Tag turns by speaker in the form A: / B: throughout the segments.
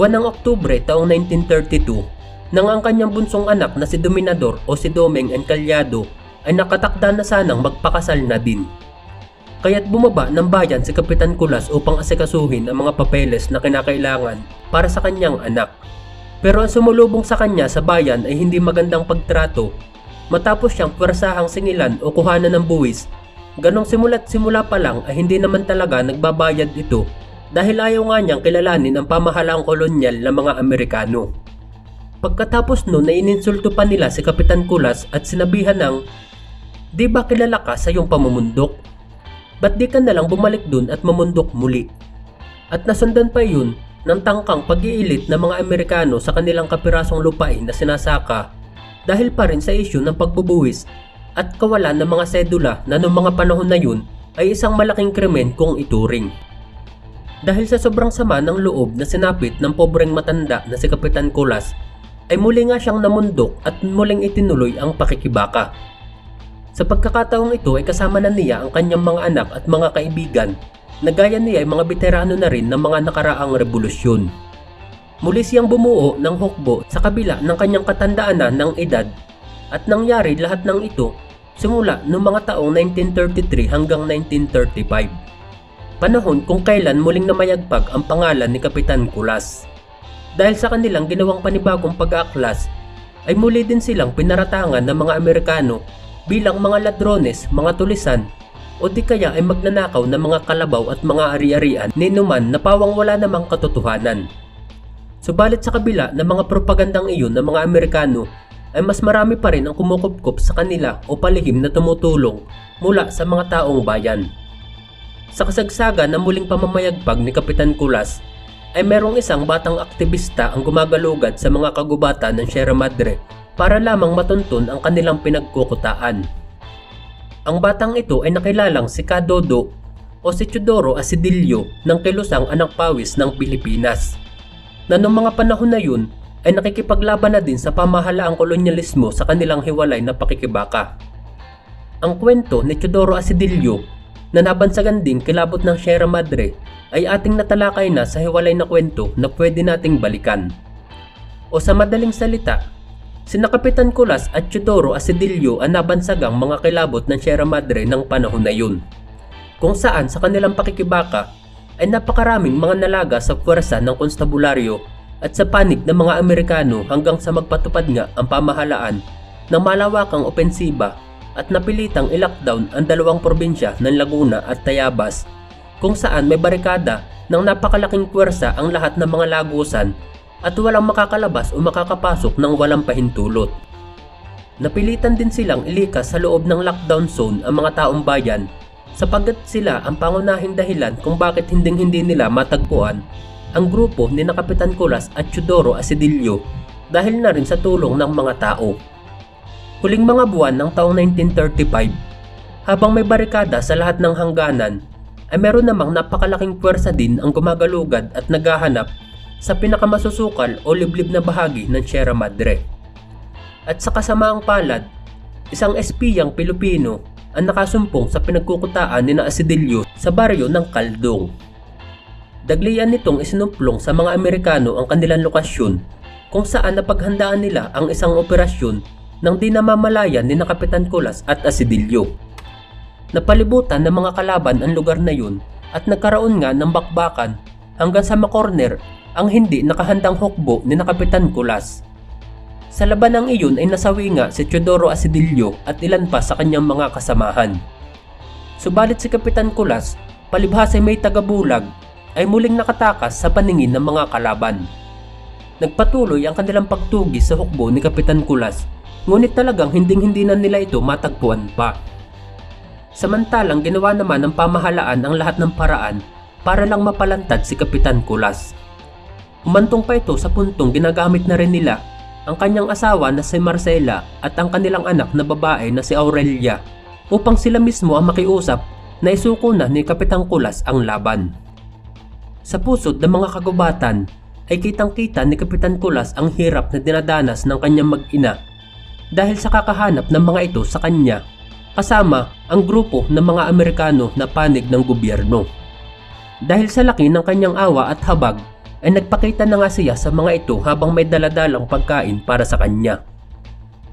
A: Buwan ng Oktubre taong 1932, nang ang kanyang bunsong anak na si Dominador o si Domeng Encalyado ay nakatakda na sanang magpakasal na din. Kaya't bumaba ng bayan si Kapitan Kulas upang asikasuhin ang mga papeles na kinakailangan para sa kanyang anak. Pero ang sumulubong sa kanya sa bayan ay hindi magandang pagtrato matapos siyang pwersahang singilan o kuhanan ng buwis. Ganong simula't simula pa lang ay hindi naman talaga nagbabayad ito dahil ayaw nga niyang kilalanin ang pamahalaang kolonyal ng mga Amerikano. Pagkatapos nun ay ininsulto pa nila si Kapitan Kulas at sinabihan ng, Di ba kilala ka sa iyong pamumundok? Ba't di ka nalang bumalik dun at mamundok muli? At nasundan pa yun ng tangkang pag-iilit ng mga Amerikano sa kanilang kapirasong lupain na sinasaka dahil pa rin sa isyu ng pagbubuwis at kawalan ng mga sedula na noong mga panahon na yun ay isang malaking krimen kung ituring. Dahil sa sobrang sama ng loob na sinapit ng pobreng matanda na si Kapitan Kulas, ay muli nga siyang namundok at muling itinuloy ang pakikibaka. Sa pagkakataong ito ay kasama na niya ang kanyang mga anak at mga kaibigan na gaya niya ay mga veterano na rin ng mga nakaraang revolusyon. Muli siyang bumuo ng hukbo sa kabila ng kanyang katandaan na ng edad at nangyari lahat ng ito simula noong mga taong 1933 hanggang 1935. Panahon kung kailan muling namayagpag ang pangalan ni Kapitan Kulas. Dahil sa kanilang ginawang panibagong pag-aaklas, ay muli din silang pinaratangan ng mga Amerikano bilang mga ladrones, mga tulisan, o di kaya ay magnanakaw ng mga kalabaw at mga ari-arian ni Numan na pawang wala namang katotohanan. Subalit sa kabila ng mga propagandang iyon ng mga Amerikano, ay mas marami pa rin ang kumukupkup sa kanila o palihim na tumutulong mula sa mga taong bayan. Sa kasagsagan ng muling pamamayagpag ni Kapitan Kulas, ay merong isang batang aktivista ang gumagalugad sa mga kagubatan ng Sierra Madre para lamang matuntun ang kanilang pinagkukutaan. Ang batang ito ay nakilalang si Kadodo o si Chudoro Asidillo ng kilusang anak pawis ng Pilipinas na noong mga panahon na yun ay nakikipaglaban na din sa pamahalaang kolonyalismo sa kanilang hiwalay na pakikibaka. Ang kwento ni Chudoro Asidillo na nabansagan din kilabot ng Sierra Madre ay ating natalakay na sa hiwalay na kwento na pwede nating balikan. O sa madaling salita, sina Kapitan Kulas at Chudoro Asidillo ang nabansagang mga kilabot ng Sierra Madre ng panahon na yun. Kung saan sa kanilang pakikibaka ay napakaraming mga nalaga sa puwersa ng konstabularyo at sa panig ng mga Amerikano hanggang sa magpatupad nga ang pamahalaan ng malawakang opensiba at napilitang i-lockdown ang dalawang probinsya ng Laguna at Tayabas kung saan may barikada ng napakalaking puwersa ang lahat ng mga lagusan at walang makakalabas o makakapasok ng walang pahintulot. Napilitan din silang ilikas sa loob ng lockdown zone ang mga taong bayan sapagkat sila ang pangunahing dahilan kung bakit hinding hindi nila matagpuan ang grupo ni na Kapitan Kulas at Chudoro Asidillo dahil na rin sa tulong ng mga tao. Huling mga buwan ng taong 1935, habang may barikada sa lahat ng hangganan, ay meron namang napakalaking puwersa din ang gumagalugad at naghahanap sa pinakamasusukal o liblib na bahagi ng Sierra Madre. At sa kasamaang palad, isang espiyang Pilipino ang nakasumpong sa pinagkukutaan ni na sa baryo ng Kaldong. Daglian nitong isinumplong sa mga Amerikano ang kanilang lokasyon kung saan napaghandaan nila ang isang operasyon ng di namamalayan ni na Kapitan Kulas at Asidillo. Napalibutan ng mga kalaban ang lugar na yun at nagkaroon nga ng bakbakan hanggang sa makorner ang hindi nakahandang hukbo ni na Kapitan Kulas. Sa labanang iyon ay nasawi nga si Teodoro Asidillo at ilan pa sa kanyang mga kasamahan. Subalit si Kapitan Kulas, palibhas ay may tagabulag, ay muling nakatakas sa paningin ng mga kalaban. Nagpatuloy ang kanilang pagtugi sa hukbo ni Kapitan Kulas, ngunit talagang hinding-hindi na nila ito matagpuan pa. Samantalang ginawa naman ng pamahalaan ang lahat ng paraan para lang mapalantad si Kapitan Kulas. Umantong pa ito sa puntong ginagamit na rin nila ang kanyang asawa na si Marcela at ang kanilang anak na babae na si Aurelia upang sila mismo ang makiusap na isuko na ni Kapitang Kulas ang laban. Sa pusod ng mga kagubatan ay kitang-kita ni Kapitan Kulas ang hirap na dinadanas ng kanyang mag-ina dahil sa kakahanap ng mga ito sa kanya kasama ang grupo ng mga Amerikano na panig ng gobyerno. Dahil sa laki ng kanyang awa at habag ay nagpakita na nga siya sa mga ito habang may daladalang pagkain para sa kanya.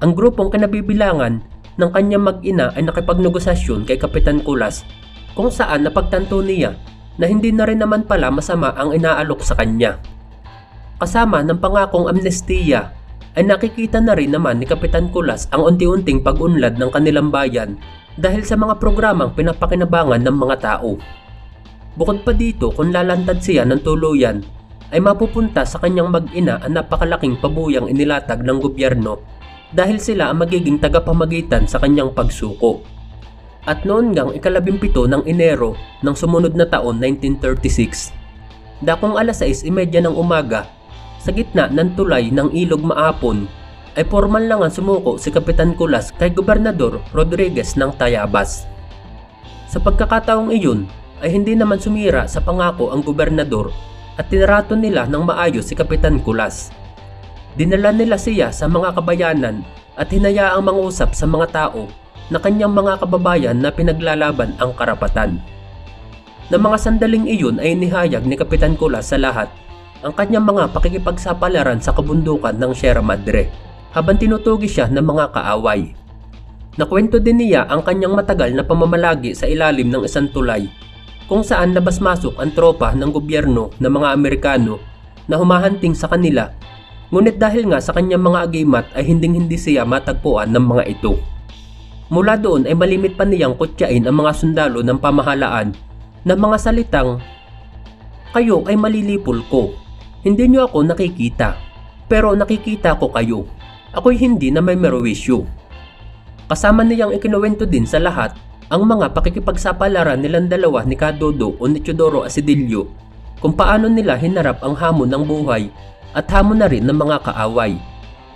A: Ang grupong kinabibilangan ng kanyang mag-ina ay nakipagnegosasyon kay Kapitan Kulas kung saan napagtanto niya na hindi na rin naman pala masama ang inaalok sa kanya. Kasama ng pangakong amnestiya ay nakikita na rin naman ni Kapitan Kulas ang unti-unting pag-unlad ng kanilang bayan dahil sa mga programang pinapakinabangan ng mga tao. Bukod pa dito kung lalantad siya ng tuluyan ay mapupunta sa kanyang mag-ina ang napakalaking pabuyang inilatag ng gobyerno dahil sila ang magiging tagapamagitan sa kanyang pagsuko. At noon ngang ikalabimpito ng Enero ng sumunod na taon 1936, dakong alas 6.30 ng umaga, sa gitna ng tulay ng ilog maapon, ay formal lang ang sumuko si Kapitan Kulas kay Gobernador Rodriguez ng Tayabas. Sa pagkakataong iyon ay hindi naman sumira sa pangako ang gobernador at tinrato nila ng maayos si Kapitan Kulas. Dinala nila siya sa mga kabayanan at hinayaang mangusap sa mga tao na kanyang mga kababayan na pinaglalaban ang karapatan. Na mga sandaling iyon ay nihayag ni Kapitan Kulas sa lahat ang kanyang mga pakikipagsapalaran sa kabundukan ng Sierra Madre habang tinutugi siya ng mga kaaway. Nakwento din niya ang kanyang matagal na pamamalagi sa ilalim ng isang tulay kung saan labas-masok ang tropa ng gobyerno ng mga Amerikano na humahanting sa kanila ngunit dahil nga sa kanyang mga agimat ay hinding-hindi siya matagpuan ng mga ito. Mula doon ay malimit pa niyang kutyain ang mga sundalo ng pamahalaan na mga salitang Kayo ay malilipol ko. Hindi niyo ako nakikita. Pero nakikita ko kayo. Ako'y hindi na may merowisyo. Kasama niyang ikinuwento din sa lahat ang mga pakikipagsapalaran nilang dalawa ni Kadodo o ni Teodoro Asidillo kung paano nila hinarap ang hamon ng buhay at hamon na rin ng mga kaaway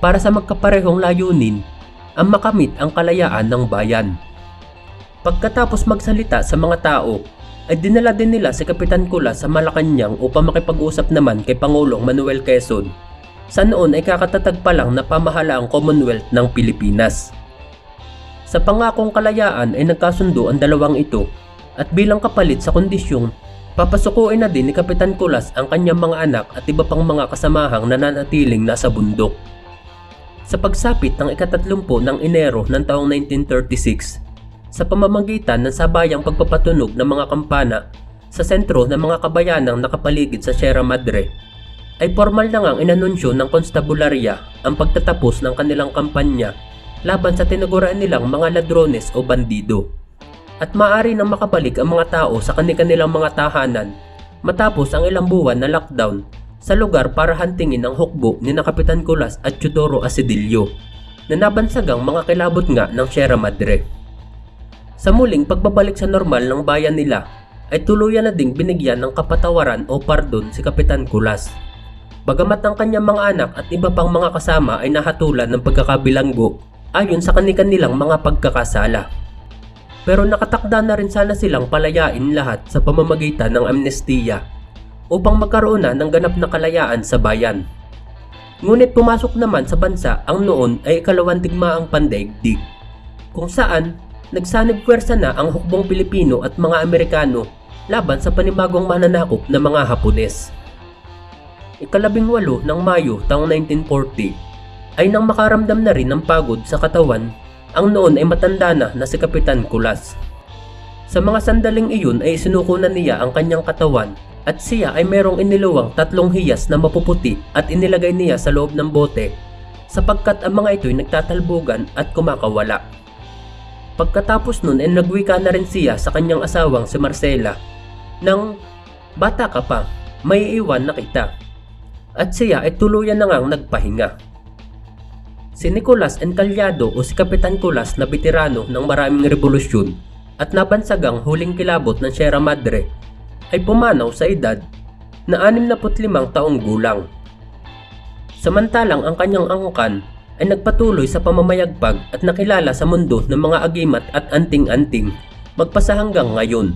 A: para sa magkaparehong layunin ang makamit ang kalayaan ng bayan. Pagkatapos magsalita sa mga tao, ay dinala din nila si Kapitan Kula sa Malacanang upang makipag-usap naman kay Pangulong Manuel Quezon sa noon ay kakatatag pa lang na pamahalaang Commonwealth ng Pilipinas. Sa pangakong kalayaan ay nagkasundo ang dalawang ito at bilang kapalit sa kondisyong papasukuin na din ni Kapitan Kulas ang kanyang mga anak at iba pang mga kasamahang nananatiling nasa bundok. Sa pagsapit ng ikatatlumpo ng Enero ng taong 1936, sa pamamagitan ng sabayang pagpapatunog ng mga kampana sa sentro ng mga kabayanang nakapaligid sa Sierra Madre, ay formal na ngang inanunsyo ng konstabularya ang pagtatapos ng kanilang kampanya laban sa tinaguraan nilang mga ladrones o bandido. At maaari nang makabalik ang mga tao sa kanilang mga tahanan matapos ang ilang buwan na lockdown sa lugar para hantingin ang hukbo ni na Kapitan Kulas at Chudoro Asidillo na nabansagang mga kilabot nga ng Sierra Madre. Sa muling pagbabalik sa normal ng bayan nila, ay tuluyan na ding binigyan ng kapatawaran o pardon si Kapitan Kulas. Bagamat ang kanyang mga anak at iba pang mga kasama ay nahatulan ng pagkakabilanggo ayon sa kanilang mga pagkakasala. Pero nakatakda na rin sana silang palayain lahat sa pamamagitan ng amnestiya upang magkaroon na ng ganap na kalayaan sa bayan. Ngunit pumasok naman sa bansa ang noon ay ikalawang digmaang pandaigdig kung saan nagsanib pwersa na ang hukbong Pilipino at mga Amerikano laban sa panibagong mananakop na mga Hapones. Ikalabing walo ng Mayo taong 1940 ay nang makaramdam na rin ng pagod sa katawan ang noon ay matanda na na si Kapitan Kulas. Sa mga sandaling iyon ay sinuko na niya ang kanyang katawan at siya ay merong iniluwang tatlong hiyas na mapuputi at inilagay niya sa loob ng bote sapagkat ang mga ito'y nagtatalbugan at kumakawala. Pagkatapos nun ay nagwika na rin siya sa kanyang asawang si Marcela nang bata ka pa, may iwan na kita. At siya ay tuluyan na ngang nagpahinga. Si Nicolas Encallado o si Kapitan Kulas na veterano ng maraming revolusyon at nabansagang huling kilabot ng Sierra Madre ay pumanaw sa edad na 65 taong gulang. Samantalang ang kanyang angkan ay nagpatuloy sa pamamayagpag at nakilala sa mundo ng mga agimat at anting-anting magpasa hanggang ngayon.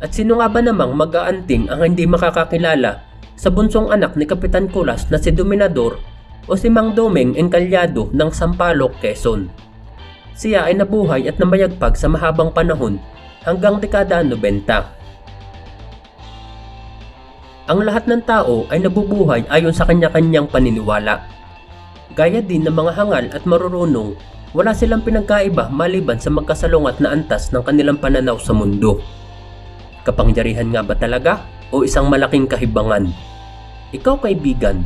A: At sino nga ba namang mag-aanting ang hindi makakakilala sa bunsong anak ni Kapitan Kulas na si Dominador o si Mang Domeng Engkalyado ng Sampaloc, Quezon. Siya ay nabuhay at namayagpag sa mahabang panahon hanggang dekada 90. Ang lahat ng tao ay nabubuhay ayon sa kanya-kanyang paniniwala. Gaya din ng mga hangal at marurunong, wala silang pinagkaiba maliban sa magkasalungat na antas ng kanilang pananaw sa mundo. Kapangyarihan nga ba talaga o isang malaking kahibangan? Ikaw kaibigan,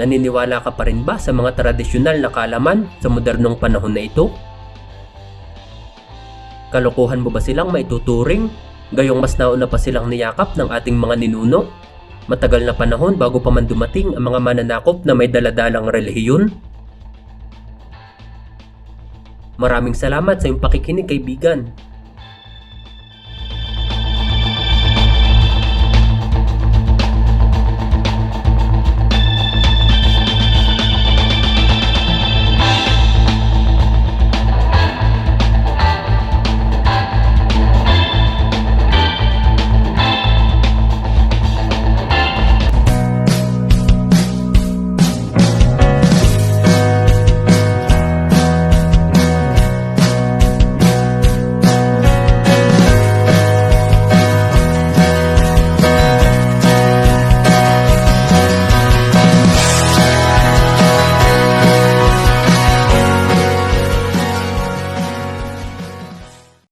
A: naniniwala ka pa rin ba sa mga tradisyonal na kaalaman sa modernong panahon na ito? Kalokohan mo ba silang maituturing? Gayong mas nauna pa silang niyakap ng ating mga ninuno? Matagal na panahon bago pa man dumating ang mga mananakop na may daladalang relihiyon? Maraming salamat sa iyong pakikinig kaibigan.